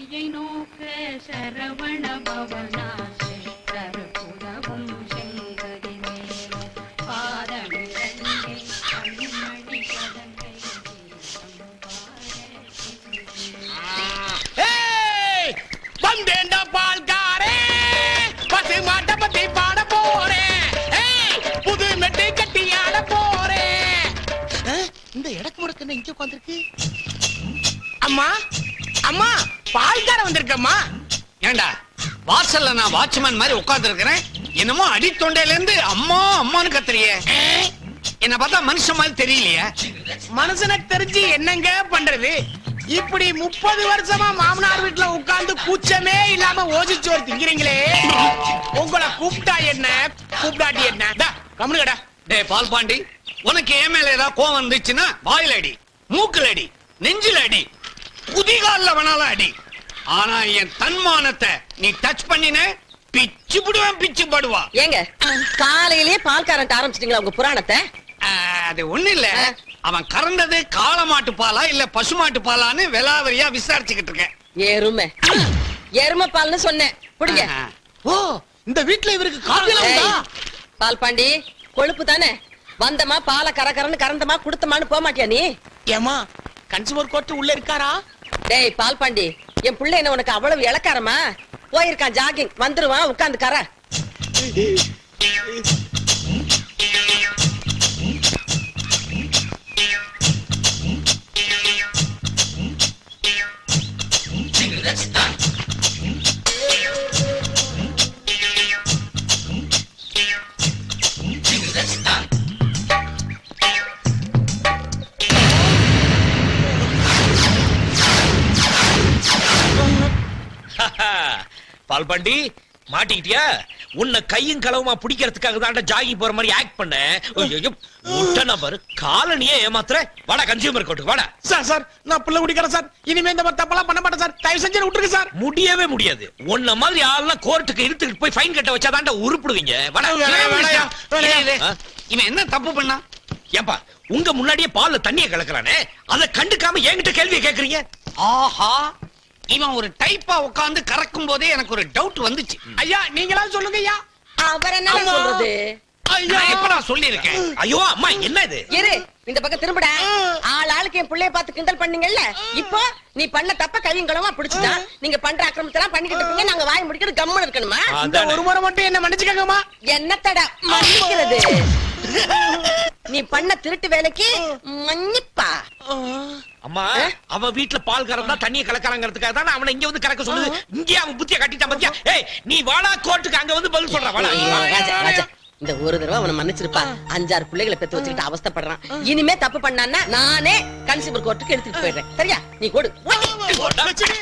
வழியை நோக்க சரவண பவனாசை தருபுதவும் செங்கதி மேலும் பாதமிரண்டில் கண்மணி கதங்கை தீர்த்தம் பாட ஏய், வந்தேன்டா பால்காரே! பத்து மாட்டை பத்தி பாட போறேன் புது மெட்டு கட்டி ஆட போறேன் இந்த இடக்கு முடக்கு என்ன இங்க உட்காந்துருக்கு அம்மா! அம்மா! பால்கார வந்திருக்கம்மா. ஏண்டா வாசல்ல நான் வாட்ச்மேன் மாதிரி உட்கார்ந்து இருக்கிறேன் என்னமோ அடி தொண்டையில இருந்து அம்மா அம்மான்னு கத்துறியே. என்ன பார்த்தா மனுஷன் மாதிரி தெரியலையே. மனுஷனுக்கு தெரிஞ்சு என்னங்க பண்றது? இப்படி முப்பது வருஷமா மாமனார் வீட்டுல உட்கார்ந்து கூச்சமே இல்லாம ஓசிச்சோறு திங்கிறீங்களே. உங்களை கூப்பிட்டா என்ன? கூப்பிடாட்டி என்ன? டா, டே கடா டேய் பால் பாண்டி உனக்கு ஏன் மேல ஏதாவது கோவம் வந்துச்சுன்னா வாயில அடி மூக்குல அடி நெஞ்சில் அடி குதிகால்ல வேணாலும் அடி. ஆனா என் தன்மானத்தை நீ டச் பண்ணின பிச்சு புடுவேன் பிச்சு படுவா. ஏங்க காலையிலேயே பால் கரண்ட் ஆரம்பிச்சிட்டீங்களா உங்க புராணத்தை? அது ஒண்ணு இல்ல. அவன் கறந்தது காளமாட்டு பாலா இல்ல பசுமாட்டு பாலான்னு விலாவரியா விசாரிச்சுக்கிட்டு இருக்கேன். எருமை. எருமை பால்னு சொன்னேன். புடிங்க. ஓ இந்த வீட்டுல இவருக்கு உண்டா? பால் பாண்டி கொழுப்பு தானே? வந்தமா பாலை கரகரன்னு கறந்தமா குடுத்தமான்னு போக மாட்டியா நீ ஏமா கன்சூமர் கோர்ட் உள்ள இருக்காரா? டேய் பால் பாண்டி என் புள்ள என்ன உனக்கு அவ்வளவு இளக்காரமா போயிருக்கான் ஜாகிங் வந்துருவான் உட்காந்து கர. பால்பாண்டி மாட்டிக்கிட்டியா? உன்னை கையும் களவுமா பிடிக்கிறதுக்காக தான் ஜாகிங் போற மாதிரி ஆக்ட் பண்ண. முட்டை பாரு காலனியே ஏமாத்துற. வாடா கன்சியூமர் கோர்ட்டுக்கு வாடா. சார் சார் நான் புள்ள குடிக்கிறேன் சார். இனிமே இந்த மாதிரி தப்பெல்லாம் பண்ண மாட்டேன் சார். தயவு செஞ்சு விட்டுருங்க சார். முடியவே முடியாது. உன்ன மாதிரி ஆள்லாம் கோர்ட்டுக்கு இழுத்துக்கிட்டு போய் ஃபைன் கட்ட வச்சாதான்டா உருப்பிடுவீங்க? இவன் என்ன தப்பு பண்ணா? ஏன்பா உங்க முன்னாடியே பால்ல தண்ணிய கலக்குறானே? அதை கண்டுக்காம என்கிட்ட கேள்வியை கேக்குறீங்க? ஆஹா. இவன் ஒரு டைப்பா உட்கார்ந்து கறக்கும் போதே எனக்கு ஒரு டவுட் வந்துச்சு. ஐயா நீங்களா சொல்லுங்க ஐயா. அவர் என்ன. சொல்றது? ஐயா எப்ப நான் சொல்லியிருக்கேன்? ஐயோ அம்மா என்ன இது இரு. இந்த பக்கம் திரும்புடா. ஆள் ஆளுக்கு என் புள்ளைய பார்த்து கிண்டல் பண்ணீங்கல்ல? இப்போ நீ பண்ண தப்ப கையங்களமா பிடிச்சுட்டா நீங்க பண்ற அக்கிரமத்தெல்லாம் பண்ணிக்கிட்டு இருப்பீங்க நாங்க வாய் முடிக்கிறது கம்முன்னு இருக்கணுமா? இந்த அதானே. ஒரு முறை மட்டும் என்ன மன்னிச்சுக்கங்கம்மா. என்னத்தடா மன்னிக்கிறது? நீ பண்ண திருட்டு வேலைக்கு மன்னிப்பா. அம்மா அவன் வீட்டுல பால் கறந்தா தண்ணிய கலக்கறாங்கிறதுக்காக தான் அவனை இங்க வந்து கலக்க சொல்லுது இங்கே அவன் புத்திய கட்டிட்டான் பாத்தியா? ஏய் நீ வாடா கோர்ட்டுக்கு அங்க வந்து பதில் சொல்ற ராஜா. இந்த ஒரு தடவை அவனை மன்னிச்சிருப்பா. அஞ்சாறு பிள்ளைகளை பெத்து வச்சுக்கிட்டு அவஸ்தைப்படுறான். இனிமே தப்பு பண்ணான்னா நானே கன்சியூமர் கோர்ட்டுக்கு எடுத்துட்டு போயிடுறேன். சரியா? நீ கொடு.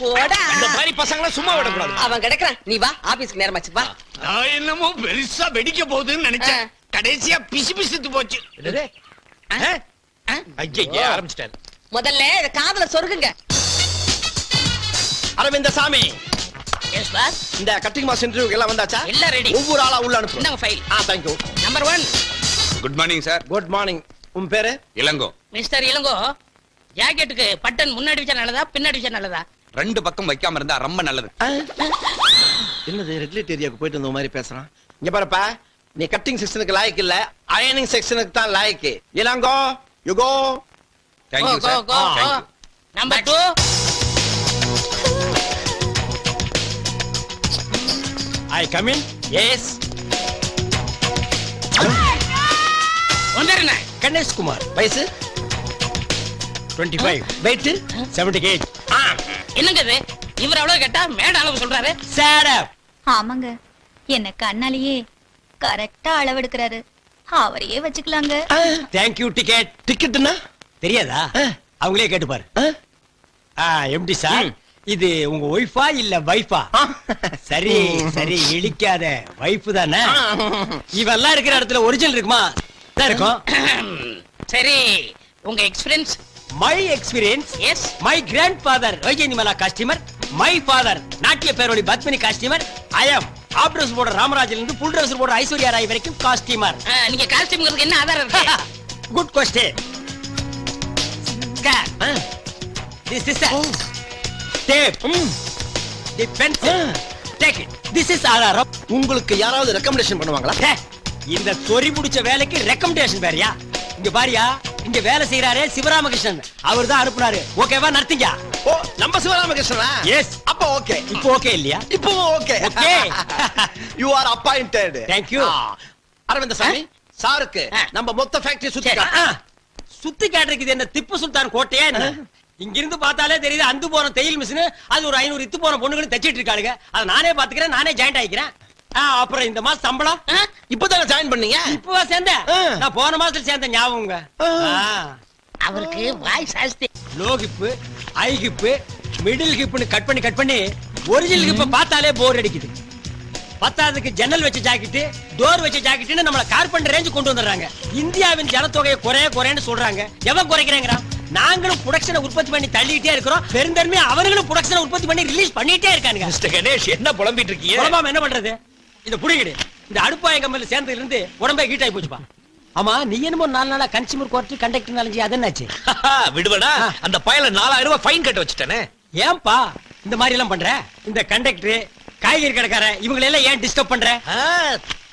போடா இந்த மாதிரி பசங்களை சும்மா விடக்கூடாது. அவன் கிடக்குறான். நீ வா ஆபீஸ்க்கு நேரமாச்சு வா. நான் என்னமோ பெருசா வெடிக்க போகுதுன்னு நினைச்சேன். கடைசியா பிசு பிசுத்து போச்சு. ஆரம்பிச்சிட்டாரு. முதல்ல இத காதுல சொருகுங்க. அரவிந்த சாமி எஸ் பாஸ் இந்த கட்டிங் மாஸ் இன்டர்வியூ எல்லாம் வந்தாச்சா? எல்லாம் ரெடி ஒவ்வொரு ஆளா உள்ள அனுப்பு. இந்தாங்க file ah thank you number one good morning sir good morning உன் பேரு? இளங்கோ. மிஸ்டர் இளங்கோ ஜாக்கெட்டுக்கு பட்டன் முன்னாடி வச்சா நல்லதா பின்னாடி வச்சா நல்லதா? ரெண்டு பக்கம் வைக்காம இருந்தா ரொம்ப நல்லது. என்னது ரெட் லைட் ஏரியாவுக்கு போயிட்டு வந்த மாதிரி பேசுறான். இங்க பாருப்பா நீ கட்டிங் செக்ஷனுக்கு லாய்க்கு இல்ல அயனிங் செக்ஷனுக்கு தான் லாய்க்கு. Elango you go thank you go sir go go thank you number two I come in yes வந்துருங்க கணேஷ் குமார் வயசு? 25 ஃபைவ் வெயிட் செவன்டி கேஜ் என்னங்க இது? இவர் அவ்வளவு கேட்டா மேட அளவு சொல்றாரு. சேடப் ஆமாங்க. என்ன கண்ணாலேயே கரெக்டா அளவெடுக்கிறாரு. அவரையே வச்சுக்கலாங்க. தேங்க்யூ டிக்கெட் டிக்கெட்னா தெரியாதா? அவங்களே கேட்டு பாரு எம்டி சார் இது உங்க ஒய்ஃபா இல்ல வைஃபா சரி சரி இழிக்காத. வைஃப் தானே? இவெல்லாம் இருக்கிற இடத்துல ஒரிஜினல் இருக்குமா? தான் இருக்கும். சரி உங்க experience my experience yes my grandfather Vyjayanthimala costumer my father நாட்டிய பேரோடி Padmini costumer I am of dress போடுற ராமராஜில இருந்து புல் ட்ரெஸ் போடுற ஐஸ்வர்யா ராய் வரைக்கும் காஸ்டிமர் நீங்க காஸ்டியூம்ங்கிறதுக்கு என்ன ஆதாரம் இருக்கு? Good question is tape the pencil take it this is ஆதாரம் உங்களுக்கு யாராவது ரெக்கமெண்டேஷன் பண்ணுவாங்களா? இந்த சொறி முடிச்ச வேலைக்கு ரெக்கமெண்டேஷன் வேறயா? இங்க பாரியா இங்க வேலை செய்யறாரே சிவராமகிருஷ்ணன். அவர் தான் அனுப்புனாரு. ஓகேவா நடத்தீங்க ஓ நம்ம சிவராமகிருஷ்ணனா? எஸ் அப்ப ஓகே. இப்போ ஓகே இல்லையா? இப்போ okay. Okay. You are appointed Thank you. Aravind Swamy சாருக்கு. நம்ம மொத்த ஃபேக்டரி சுத்தி சுத்தி காட்டுறதுக்கு என்ன திப்பு சுல்தான் கோட்டையா என்ன? இங்க இருந்து பார்த்தாலே தெரியுது அந்து போன தையல் மிஷின் அது ஒரு ஐநூறு இத்து போன பொண்ணுங்களும் தச்சிட்டு இருக்காளுங்க. அதை நானே பாத்துக்கிறேன் நானே ஜாயிண்ட் ஆயிக்கிறேன். அப்புறம் இந்த மாசம் சம்பளம்? இப்பதானே ஜாயின் பண்ணீங்க? இப்பவா சேர்ந்தேன். நான் போன மாசத்துல சேர்ந்த ஞாபகங்க. அவருக்கு வாய் சாஸ்தி. Low hip high hip middle ஹிப்னு cut பண்ணி கட் பண்ணி ஒரிஜினல் ஹிப்ப பார்த்தாலே போர் அடிக்குது. பத்தாவதுக்கு ஜன்னல் வச்ச ஜாக்கெட் டோர் வச்ச ஜாக்கெட்னு நம்மள கார்பெண்டர் ரேஞ்ச் கொண்டு வந்துடுறாங்க. இந்தியாவின் ஜனத்தொகையை குறைய குறையன்னு சொல்றாங்க. எவன் குறைக்கிறேங்கிறான்? நாங்களும் ப்ரொடக்ஷனை உற்பத்தி பண்ணி தள்ளிட்டே இருக்கிறோம். பெருந்தன்மை அவர்களும் ப்ரொடக்ஷனை உற்பத்தி பண்ணி ரிலீஸ் பண்ணிட்டே இருக்கானுங்க. மிஸ்டர் கணேஷ் என்ன புலம்பிட்டு இருக்கீங்க? குழம்பாம என்ன பண்றது? இந்த புடிங்கிடு. இந்த அடுப்பாய கம்பெனில சேர்ந்ததுல இருந்து உடம்பே ஹீட் ஆகி போச்சுப்பா. ஆமா நீ என்னமோ நாலு நாளா கன்சியூமர் கோர்ட் கண்டக்டர் நாலஞ்சு அது என்னாச்சு விடுவடா. அந்த பயல நாலாயிரம் ரூபாய் ஃபைன் கட்ட வச்சுட்டானே. ஏன்பா இந்த மாதிரி எல்லாம் பண்ற? இந்த கண்டக்டர் காய்கறி கடைக்காரன் இவங்களை எல்லாம் ஏன் டிஸ்டர்ப் பண்ற?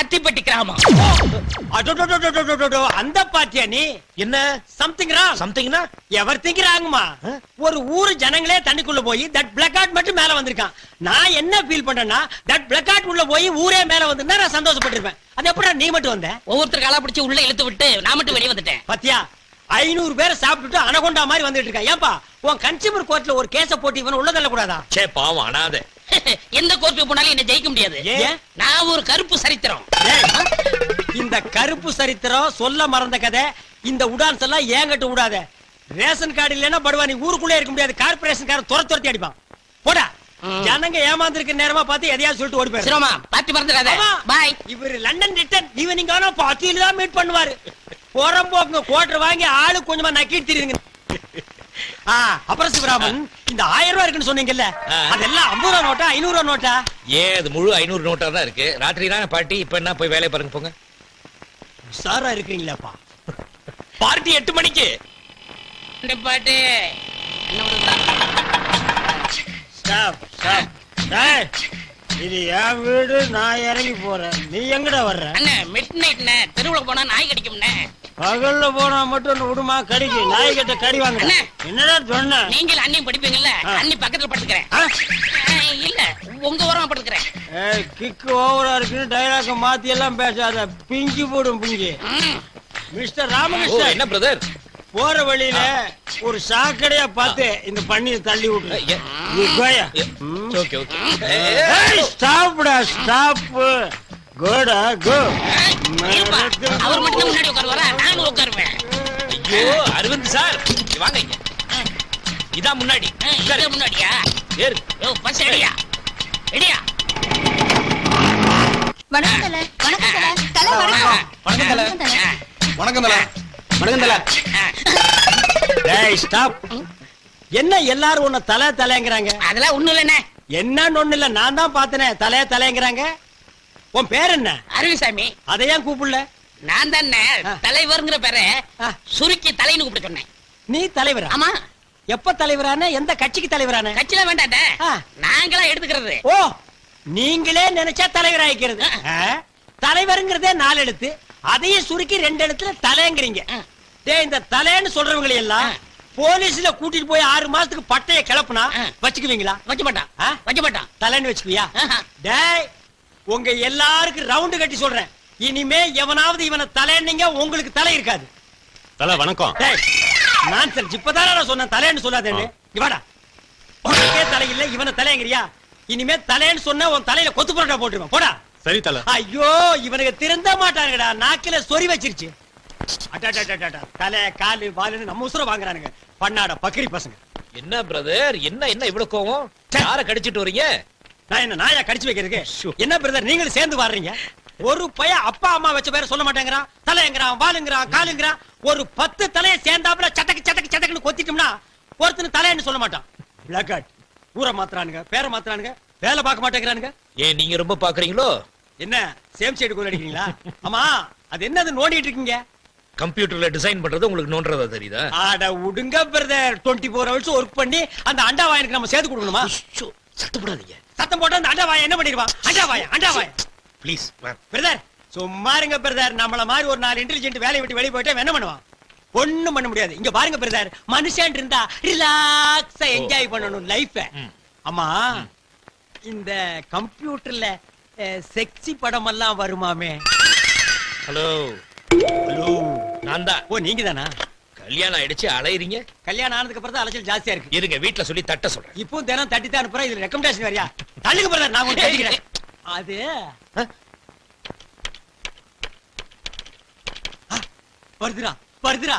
அத்திப்பட்டி கிராமம். அந்த பாட்டியா நீ என்ன சம்திங் ராங் சம்திங்னா எவர் திங்க் ஒரு ஊரு ஜனங்களே தண்ணிக்குள்ள போய் தட் பிளாக் அவுட் மட்டும் மேல வந்திருக்கான். நான் என்ன ஃபீல் பண்றேன்னா தட் பிளாக் அவுட் உள்ள போய் ஊரே மேல வந்திருந்தா நான் சந்தோஷப்பட்டிருப்பேன். அது எப்படி நீ மட்டும் வந்த? ஒவ்வொருத்தர் காலா பிடிச்சி உள்ள இழுத்து விட்டு நான் மட்டும் வெளியே வந்துட்டேன். பாத்தியா? ஐநூறு பேரை சாப்பிட்டுட்டு அனகொண்டா மாதிரி வந்துட்டு இருக்கா ஏன்பா உன் கன்சியூமர் கோர்ட்ல ஒரு கேஸ போட்டு இவன் உள்ள கூடாதா சே பாவம் அனாதே. எந்த கோர்ட்டுக்கு போனாலும் என்ன ஜெயிக்க முடியாது? நான் ஒரு கருப்பு சரித்திரம். இந்த கருப்பு சரித்திரம் சொல்ல மறந்த கதை இந்த உடான்ஸ் எல்லாம் ஏங்கட்டு விடாத ரேஷன் கார்டு இல்லைன்னா படுவா நீ ஊருக்குள்ளே இருக்க முடியாது. கார்பரேஷன் காரன் துர துரத்தி அடிப்பான். போடா. ஜனங்க ஏமாந்திருக்க நேரமா பார்த்து எதையாவது சொல்லிட்டு ஓடி போயிரு. சிரமா பாத்தி மறந்துடாத. பாய். இவரு லண்டன் ரிட்டர்ன் இவன் நீங்க பாத்தியில தான் மீட் பண்ணுவாரு. புறம்போக்குங்க கோட்டர் வாங்கி ஆளு கொஞ்சமா நக்கிட்டு தெரியுதுங்க. ஆ, அப்புறம் சிவராமன் இந்த ஆயிரம் ரூபாய் இருக்குன்னு சொன்னீங்கல்ல. அதெல்லாம் ஐம்பது ரூபா நோட்டா ஐநூறு ரூபா நோட்டா? ஏன் அது முழு ஐநூறு நோட்டா தான் இருக்கு. ராத்திரி தானே பாட்டி இப்ப என்ன போய் வேலையை பாருங்க போங்க. சாரா இருக்கிறீங்களாப்பா? பார்ட்டி எட்டு மணிக்கு. இந்த பாட்டு. என்ன பண்ணுறா? Stop stop. டேய் இது என் வீடு நான் இறங்கி போறேன். நீ எங்கடா வர்ற? அண்ணே மிட் நைட்ண்ணே தெருவுல போனா நாய் கடிக்கும்ண்ணே. பகல்ல போனா மட்டும் விடுமா? கடிக்கு. நாய் கிட்ட கடி வாங்க அண்ணே. என்னடா சொன்ன? நீங்கள் அண்ணியும் படிப்பீங்கல்ல. அண்ணி பக்கத்துல படுத்துக்கிறேன். இல்ல. உங்க ஓரமா படுத்துக்கிறேன். ஏய் கிக்கு ஓவரா இருக்குன்னு டைலாக மாத்தி எல்லாம் பேசாத. பிஞ்சு போடும் பிஞ்சு. மிஸ்டர் ராமகிருஷ்ணன். என்ன பிரதர் போற வழியில ஒரு சாக்கடையா பார்த்து இந்த பண்ணியை தள்ளி விட்டு நீ கோயா ஓகே ஓகே. ஸ்டாப்டா ஸ்டாப் கோடா கோ. அவர் மட்டும் முன்னாடி உட்காருவாரா? நானும் உட்காருவேன். ஐயோ அரவிந்த் சார். வாங்க இங்க. இதான் முன்னாடி. ஆ, இதே முன்னாடியா? ஏறு. யோ ஃபர்ஸ்ட் ரெடியா ரெடியா வணக்கம் தல. வணக்கம் தல. தல வணக்கம். வணக்கம் தல. வணக்கம் தல. வணக்கம் தல. வணக்கம் தல. டேய் ஸ்டாப். என்ன எல்லாரும் உன்னை தலை தலைங்கிறாங்க? அதெல்லாம் ஒண்ணும் இல்லண்ணே. என்னன்னு ஒண்ணு இல்ல. நான் தான் பார்த்தனே. தலை தலைங்கிறாங்க? உன் பேர் என்ன அரவிசாமி அதை ஏன் கூப்பிடல நான் தானே. தலைவர்ங்கிற பேரை. சுருக்கி தலைன்னு கூப்பிட்டு சொன்னேன் நீ தலைவரா ஆமா எப்ப தலைவரான எந்த கட்சிக்கு தலைவரான கட்சியில வேண்டாட்டே. நாங்களா எடுத்துக்கிறது ஓ நீங்களே நினைச்சா தலைவர் ஆயிக்கிறது? தலைவருங்கிறதே நாலு எழுத்து அதையும் சுருக்கி ரெண்டு எழுத்துல தலைங்கிறீங்க. டேய் இந்த தலைன்னு சொல்றவங்களை எல்லாம். போலீஸ்ல கூட்டிட்டு போய் ஆறு மாசத்துக்கு பட்டைய கிளப்புனா. வச்சுக்குவீங்களா வைக்க மாட்டான்? வைக்க மாட்டான் தலைன்னு வச்சுக்குவியா. டேய் உங்க எல்லாருக்கும் ரவுண்டு கட்டி சொல்றேன். இனிமே எவனாவது இவனை தலைன்னீங்க உங்களுக்கு தலை இருக்காது. தல வணக்கம். டேய் நான் சார் இப்பதானே நான் சொன்னேன் தலைன்னு சொல்லாதேன்னு. இவாடா உனக்கே தலை இல்ல இவனை தலைங்கிறியா இனிமே தலைன்னு சொன்னா உன் தலையில கொத்து புரோட்டா போட்டுருவேன். போடா. சரி தல. ஐயோ இவனுக்கு திருந்த மாட்டானுங்கடா. நாக்கில சொறி வச்சிருச்சு. தலை காலு வாலுன்னு நம்ம உசுர வாங்குறானுங்க. பண்ணாட பக்கிரி பசங்க. என்ன பிரதர் என்ன என்ன இவ்வளவு கோவம்? யார கடிச்சிட்டு வரீங்க நான் என்ன நாயா கடிச்சு வைக்கிறதுக்கு? என்ன பிரதர் நீங்களும் சேர்ந்து வர்றீங்க ஒரு பையன் அப்பா அம்மா வச்ச பேரை சொல்ல மாட்டேங்கிறான். தலைங்கிறான் வாலுங்கிறான் காலுங்கிறான். ஒரு பத்து தலைய சேர்ந்தாப்புல சட்டக்கு சட்டக்கு சட்டக்குன்னு கொத்திட்டோம்னா ஒருத்தன் தலைன்னு சொல்ல மாட்டான். பிளாக்காட் ஊரை மாத்துறானுங்க பேரை மாத்துறானுங்க வேலை பார்க்க மாட்டேங்கிறானுங்க. ஏன் நீங்க ரொம்ப பாக்குறீங்களோ என்ன சேம் சைடு கூட அடிக்கிறீங்களா? ஆமா அது என்னது நோண்டிட்டு இருக்கீங்க? கம்ப்யூட்டர்ல டிசைன் பண்றது உங்களுக்கு நோன்றதா தெரியுதா? ஆட உடுங்க brother. Twenty four hours work பண்ணி அந்த அண்டா வாயனுக்கு நம்ம சேர்த்து கொடுக்கணுமா? ஷோ, சத்தம் போடாதீங்க. சத்தம் போட்டு அந்த அண்டா வாய என்ன பண்ணிடுவான் அண்டா வாய அண்டா வாய ப்ளீஸ் பிரதர் சும்மா இருங்க பிரதர் நம்மள மாதிரி ஒரு நாலு இன்டெலிஜென்ட் வேலையை விட்டு வெளியே போயிட்டா என்ன பண்ணுவான்? ஒண்ணும் பண்ண முடியாது. இங்க பாருங்க பிரதர் மனுஷன் இருந்தா ரிலாக்ஸா என்ஜாய் பண்ணணும் லைஃப. ஆமா இந்த கம்ப்யூட்டர்ல செக்ஸி படம் எல்லாம் வருமாமே? ஹலோ ஹலோ நான் தான் ஓ நீங்க தானா கல்யாணம் ஆயிடுச்சு அலையறீங்க? கல்யாணம் ஆனதுக்கு அப்புறம் தான் அலைச்சல் ஜாஸ்தியா இருக்கு. இருங்க வீட்ல சொல்லி தட்ட சொல்றேன். இப்போ தினம் தட்டி தான் அனுப்புறேன் இதுல ரெக்கமெண்டேஷன் வரியா தள்ளுங்க பிரதர் நான் உங்களுக்கு தட்டிக்கிறேன். அது வருதுடா வருதுடா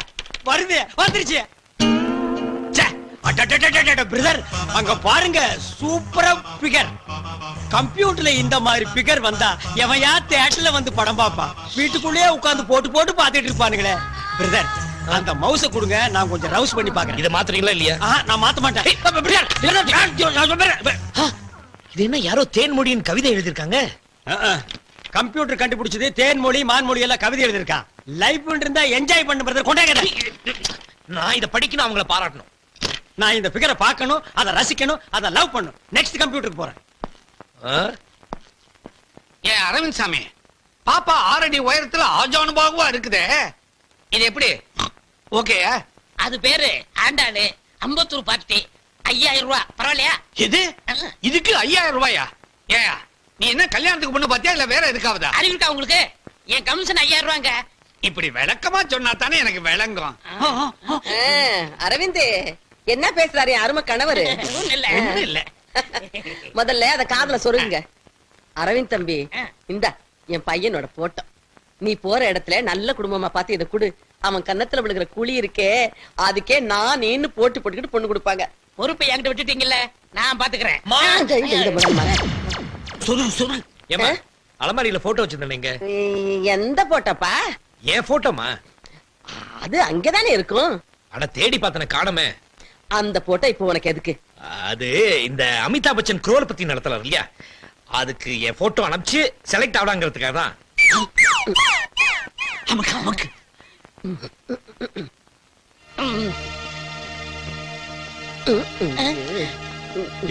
வருது வந்துருச்சு. பிரதர் அங்க பாருங்க சூப்பரா பிகர் கம்ப்யூட்டர்ல இந்த மாதிரி பிகர் வந்தா எவையா தேட்டர்ல வந்து படம் பார்ப்பான் வீட்டுக்குள்ளேயே உட்கார்ந்து போட்டு போட்டு பார்த்துட்டு இருப்பானுங்களே. பிரதர் அந்த மவுஸ கொடுங்க நான் கொஞ்சம் ரவுஸ் பண்ணி பாக்குறேன் இத மாத்துறீங்களா இல்லையா? நான் மாத்த மாட்டேன். இது என்ன யாரோ தேன்மொழியின் கவிதை எழுதிருக்காங்க. கம்ப்யூட்டர் கண்டுபிடிச்சது தேன்மொழி மான்மொழி எல்லாம் கவிதை எழுதிருக்கான் லைஃப் இருந்தா என்ஜாய் பண்ண பிரதர் கொண்டாங்க நான் இத படிக்கணும் அவங்கள பாராட்டணும். நான் இந்த பிகரை பார்க்கணும் அதை ரசிக்கணும் அதை லவ் பண்ணணும். நெக்ஸ்ட் கம்ப்யூட்டருக்கு போறேன்? ஏ அரவிந்த் சாமி பாப்பா ஆறடி உயரத்துல ஆஜானுபாகுவா இருக்குதே. இது எப்படி? ஓகே அது பேரு ஆண்டாளு அம்பத்தூர் பார்ட்டி. ஐயாயிரம் ரூபாய் பரவாயில்லையா? இது இதுக்கு ஐயாயிரம் ரூபாயா? ஏயா நீ என்ன கல்யாணத்துக்கு பொண்ணு பாத்தியா இல்ல வேற எதுக்காவதா? அறிவு இருக்கா உங்களுக்கு? என் கமிஷன் ஐயாயிரம் ரூபாங்க. இப்படி விளக்கமா சொன்னா தானே எனக்கு விளங்கும். அரவிந்த் என்ன பேசுறாரு அருமை கணவரு? இல்ல. இல்ல. முதல்ல அத காதுல சொருங்க அரவிந்த் தம்பி. இந்தா என் பையனோட போட்டோ. நீ போற இடத்துல நல்ல குடும்பமா பார்த்து இதை கொடு. அவன் கன்னத்துல விழுகிற குழி இருக்கே அதுக்கே நான் நீன்னு போட்டு போட்டுக்கிட்டு பொண்ணு கொடுப்பாங்க. பொறுப்பை என்கிட்ட விட்டுட்டீங்கல்ல? நான் பாத்துக்கிறேன். சொல்லு சொல்லு ஏமா? அலமாரியில போட்டோ வச்சிருந்தேங்க எந்த போட்டோப்பா ஏன் போட்டோமா அது அங்கதானே இருக்கும். அட தேடி பார்த்தன காணமே. அந்த போட்டோ இப்போ உனக்கு எதுக்கு? அது இந்த அமிதாப் பச்சன் குரோல் பத்தி நடத்தலாம் இல்லையா? அதுக்கு என் போட்டோ அனுப்பிச்சு செலக்ட் ஆகலாங்கிறதுக்காக தான்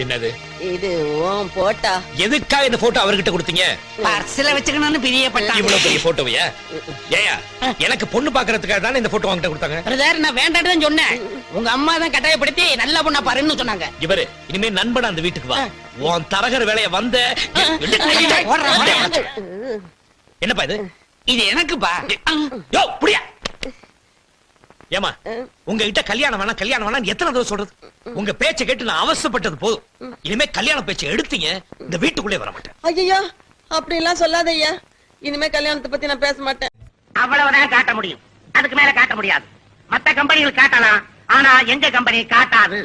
என்னது? இது உன் போட்டா. எதுக்காக இந்த போட்டோ அவர்கிட்ட கொடுத்தீங்க? பர்சில வச்சுக்கணும்னு பிரியப்பட்டான் இவ்வளவு பெரிய போட்டோவையா ஏயா எனக்கு பொண்ணு பாக்குறதுக்காக தானே இந்த போட்டோ வாங்கிட்ட கொடுத்தாங்க? பிரதர் நான் வேண்டாம்னு தான் சொன்னேன். உங்க அம்மா தான் கட்டாயப்படுத்தி நல்ல பொண்ணா பாருன்னு சொன்னாங்க. இவரு இனிமே நண்பன் அந்த வீட்டுக்கு வா. உன் தரகர் வேலைய வந்த. என்னப்பா இது? இது எனக்குப்பா. யோ புடியா. ஏமா உங்ககிட்ட கல்யாணம் வேணாம் கல்யாணம் வேணாம் எத்தனை தடவை சொல்றது? உங்க பேச்சை கேட்டு நான் அவசப்பட்டது போதும். இனிமே கல்யாண பேச்சை எடுத்தீங்க இந்த வீட்டுக்குள்ளே வர மாட்டேன். ஐயோ அப்படி எல்லாம் சொல்லாத ஐயா இனிமே கல்யாணத்தை பத்தி நான் பேச மாட்டேன். அவ்வளவுதான் காட்ட முடியும். அதுக்கு மேல காட்ட முடியாது. மத்த கம்பெனிகள் காட்டலாம் ஆனா எங்க கம்பெனி காட்டாது.